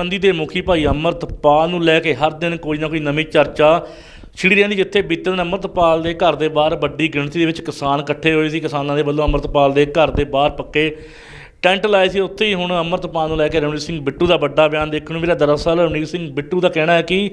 ਬੰਦੀ ਦੇ ਮੁਖੀ ਭਾਈ ਅਮਰਤਪਾਲ ਨੂੰ ਲੈ ਕੇ ਹਰ ਦਿਨ ਕੋਈ ਨਾ ਕੋਈ ਨਵੀਂ ਚਰਚਾ ਛਿੜੀ ਰਹਿੰਦੀ, ਜਿੱਥੇ ਬੀਤੇ ਦਿਨ ਅਮਰਤਪਾਲ ਦੇ ਘਰ ਦੇ ਬਾਹਰ ਵੱਡੀ ਗਿਣਤੀ ਦੇ ਵਿੱਚ ਕਿਸਾਨ ਇਕੱਠੇ ਹੋਏ ਸੀ। ਕਿਸਾਨਾਂ ਦੇ ਵੱਲੋਂ ਅਮਰਤਪਾਲ ਦੇ ਘਰ ਦੇ ਬਾਹਰ ਪੱਕੇ ਟੈਂਟ ਲਾਏ ਸੀ, ਉੱਥੇ ਹੀ ਹੁਣ ਅਮਰਤਪਾਲ ਨੂੰ ਲੈ ਕੇ ਰਣਜੀਤ ਸਿੰਘ ਬਿੱਟੂ ਦਾ ਵੱਡਾ ਬਿਆਨ ਦੇਖਣ ਨੂੰ ਮਿਲਿਆ। ਦਰਅਸਲ ਰਣਜੀਤ ਸਿੰਘ ਬਿੱਟੂ ਦਾ ਕਹਿਣਾ ਹੈ ਕਿ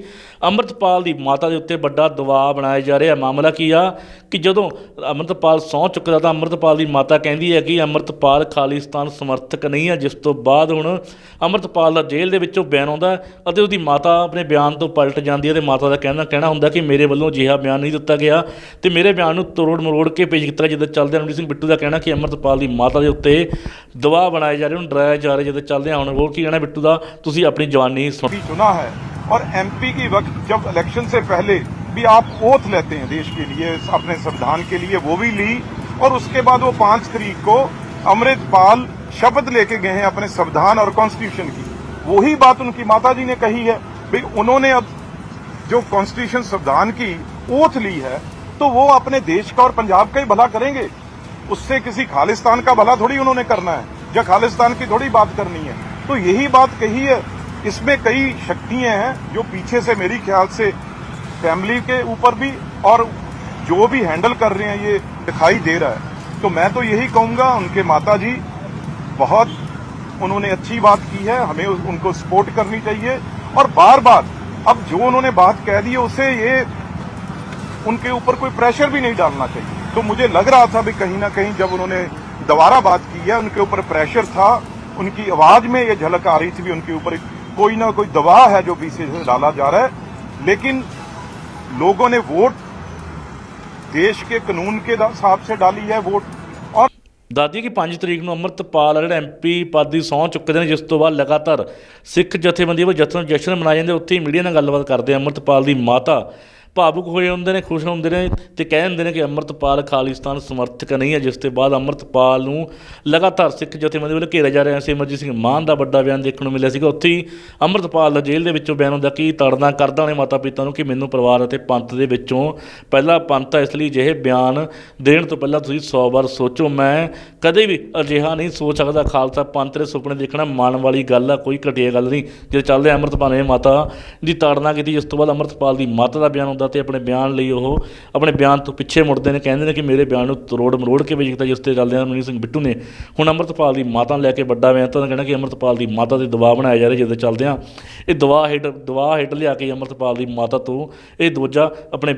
ਅਮਰਤਪਾਲ ਦੀ ਮਾਤਾ ਦੇ ਉੱਤੇ ਵੱਡਾ ਦਬਾਅ ਬਣਾਇਆ ਜਾ ਰਿਹਾ। ਮਾਮਲਾ ਕੀ ਆ ਕਿ ਜਦੋਂ ਅਮਰਤਪਾਲ ਸਹੁੰ ਚੁੱਕਦਾ ਤਾਂ ਅਮਰਤਪਾਲ ਦੀ ਮਾਤਾ ਕਹਿੰਦੀ ਹੈ ਕਿ ਅਮਰਤਪਾਲ ਖਾਲਿਸਤਾਨ ਸਮਰਥਕ ਨਹੀਂ ਹੈ ਜਿਸ ਤੋਂ ਬਾਅਦ ਹੁਣ ਅਮਰਤਪਾਲ ਦਾ ਜੇਲ੍ਹ ਦੇ ਵਿੱਚੋਂ ਬਿਆਨ ਆਉਂਦਾ ਅਤੇ ਉਹਦੀ ਮਾਤਾ ਆਪਣੇ ਬਿਆਨ ਤੋਂ ਪਲਟ ਜਾਂਦੀ ਹੈ ਤੇ ਮਾਤਾ ਦਾ ਕਹਿਣਾ ਕਹਿਣਾ ਹੁੰਦਾ ਕਿ ਮੇਰੇ ਵੱਲੋਂ ਅਜਿਹਾ ਬਿਆਨ ਨਹੀਂ ਦਿੱਤਾ ਗਿਆ ਤੇ ਮੇਰੇ ਬਿਆਨ ਨੂੰ ਤੋੜ ਮਰੋੜ ਕੇ ਪੇਸ਼ ਕੀਤਾ ਜਿੱਦਾਂ ਚੱਲਦੇ ਰਣਜੀਤ ਸਿੰਘ ਬਿੱਟੂ ਦਾ ਕਹਿਣਾ ਕਿ ਅਮਰਤਪਾਲ ਦੀ ਮਾਤਾ ਦੇ ਉੱਤੇ ਦਬਾਅ ਬਣਾਏ ਜਾ ਰਹੇ ਉਹਨੂੰ ਡਰਾਇਆ ਜਾ ਰਿਹਾ ਜਿੱਦਾਂ ਚੱਲਦੇ ਆ ਹੁਣ ਹੋਰ ਕੀ ਕਹਿਣਾ ਬਿੱਟੂ ਦਾ ਤੁਸੀਂ ਆਪਣੀ ਜਵਾਨੀ ਸੁਣ भी चुना है और एमपी की वक्त जब इलेक्शन से पहले भी आप ओथ लेते हैं देश के लिए अपने संविधान के लिए वो भी ली और उसके बाद वो पांच तारीख को अमृतपाल शपथ लेके गए हैं अपने संविधान और कॉन्स्टिट्यूशन की वही बात उनकी माता जी ने कही है भाई उन्होंने अब जो कॉन्स्टिट्यूशन संविधान की ओथ ली है तो वो अपने देश का और पंजाब का ही भला करेंगे उससे किसी खालिस्तान का भला थोड़ी उन्होंने करना है या खालिस्तान की थोड़ी बात करनी है। तो यही बात कही है, इसमें कई शक्तियाँ हैं जो पीछे से मेरी ख्याल से फैमिली के ऊपर भी और जो भी हैंडल कर रहे हैं, ये दिखाई दे रहा है। तो मैं तो यही कहूँगा, उनके माता जी बहुत उन्होंने अच्छी बात की है, हमें उनको सपोर्ट करनी चाहिए। और बार बार अब जो उन्होंने बात कह दी है उसे ये उनके ऊपर कोई प्रेशर भी नहीं डालना चाहिए। तो मुझे लग रहा था भी कहीं ना कहीं जब उन्होंने दोबारा बात की है उनके ऊपर प्रेशर था उनकी आवाज में ये झलक आ रही थी भी उनके ऊपर कोई ना कोई दबाव है जो पीछे से डाला जा रहा है लेकिन लोगों ने वोट देश के कानून के हिसाब से डाली है वोट और ਦਾਦੀ ਕਿ 5 ਤਰੀਕ ਨੂੰ ਅਮਰਤਪਾਲ ਆ ਜਿਹੜਾ ਐਮਪੀ ਪਦ ਦੀ ਸਹੁੰ ਚੁੱਕਦੇ ਨੇ ਜਿਸ ਤੋਂ ਬਾਅਦ ਲਗਾਤਾਰ ਸਿੱਖ ਜਥੇਬੰਦੀਆਂ ਵੱਲੋਂ ਜਸ਼ਨ ਜਸ਼ਨ ਮਨਾਏ ਜਾਂਦੇ ਉੱਥੇ ਹੀ ਮੀਡੀਆ ਨਾਲ ਗੱਲਬਾਤ ਕਰਦੇ ਆ ਅਮਰਤਪਾਲ ਦੀ ਮਾਤਾ ਭਾਵੁਕ ਹੋਏ ਹੁੰਦੇ ਨੇ, ਖੁਸ਼ ਹੁੰਦੇ ਨੇ ਤੇ ਕਹਿ ਦਿੰਦੇ ਨੇ ਕਿ ਅਮਰਤਪਾਲ ਖਾਲਿਸਤਾਨ ਸਮਰਥਕ ਨਹੀਂ ਹੈ। ਜਿਸ ਤੋਂ ਬਾਅਦ ਅਮਰਤਪਾਲ ਨੂੰ ਲਗਾਤਾਰ ਸਿੱਖ ਜਥੇਬੰਦੀ ਵੱਲੋਂ ਘੇਰਿਆ ਜਾ ਰਿਹਾ ਸੀ। ਅਮਰਜੀਤ ਸਿੰਘ ਮਾਨ ਦਾ ਵੱਡਾ ਬਿਆਨ ਦੇਖਣ ਨੂੰ ਮਿਲਿਆ ਸੀਗਾ। ਉੱਥੇ ਹੀ ਅਮਰਤਪਾਲ ਦਾ ਜੇਲ੍ਹ ਦੇ ਵਿੱਚੋਂ ਬਿਆਨ ਹੁੰਦਾ ਕਿ ਤੜਨਾ ਕਰਦਾ ਨੇ ਮਾਤਾ ਪਿਤਾ ਨੂੰ ਕਿ ਮੈਨੂੰ ਪਰਿਵਾਰ ਅਤੇ ਪੰਥ ਦੇ ਵਿੱਚੋਂ ਪਹਿਲਾ ਪੰਥ ਹੈ ਇਸ ਲਈ ਅਜਿਹੇ ਬਿਆਨ ਦੇਣ ਤੋਂ ਪਹਿਲਾਂ ਤੁਸੀਂ 100 ਵਾਰ ਸੋਚੋ। ਮੈਂ ਕਦੇ ਵੀ ਅਜਿਹਾ ਨਹੀਂ ਸੋਚ ਸਕਦਾ। ਖਾਲਸਾ ਪੰਥ ਦੇ ਸੁਪਨੇ ਦੇਖਣਾ ਮਾਣ ਵਾਲੀ ਗੱਲ ਆ, ਕੋਈ ਘਟੀਆ ਗੱਲ ਨਹੀਂ। ਜੇ ਚੱਲਦੇ ਆ ਅੰਮ੍ਰਿਤਪਾਲ ਨੇ ਮਾਤਾ ਦੀ ਤਾੜਨਾ ਕੀਤੀ, ਜਿਸ ਤੋਂ ਬਾਅਦ ਅੰਮ੍ਰਿਤਪਾਲ ਦੀ ਮਾਤਾ ਦਾ ਬਿਆਨ ਹੁੰਦਾ ਤੇ ਆਪਣੇ ਬਿਆਨ ਲਈ ਉਹ ਆਪਣੇ ਬਿਆਨ ਤੋਂ ਪਿੱਛੇ ਮੁੜਦੇ ਨੇ, ਕਹਿੰਦੇ ਨੇ ਕਿ ਮੇਰੇ ਬਿਆਨ ਨੂੰ ਤਰੋੜ ਮਰੋੜ ਕੇ ਵੀ ਕੀਤਾ ਜਿਸ ਤੇ ਚੱਲਦਿਆਂ ਆ ਸਿੰਘ ਬਿੱਟੂ ਨੇ। ਹੁਣ ਅੰਮ੍ਰਿਤਪਾਲ ਦੀ ਮਾਤਾ ਨੂੰ ਲੈ ਕੇ ਵੱਡਾ ਬਿਆਨ ਤਾਂ ਕਹਿਣਾ ਕਿ ਅੰਮ੍ਰਿਤਪਾਲ ਦੀ ਮਾਤਾ ਤੇ ਦਬਾਅ ਬਣਾਇਆ ਜਾ ਰਿਹਾ ਜਿਹਦੇ ਚੱਲਦੇ ਆ। ਇਹ ਦਬਾਅ ਹੇਠ ਦਬਾਅ ਹੇਠ ਲਿਆ ਕੇ ਅੰਮ੍ਰਿਤਪਾਲ ਦੀ ਮਾਤਾ ਤੋਂ ਇਹ ਦੂਜਾ ਆਪਣੇ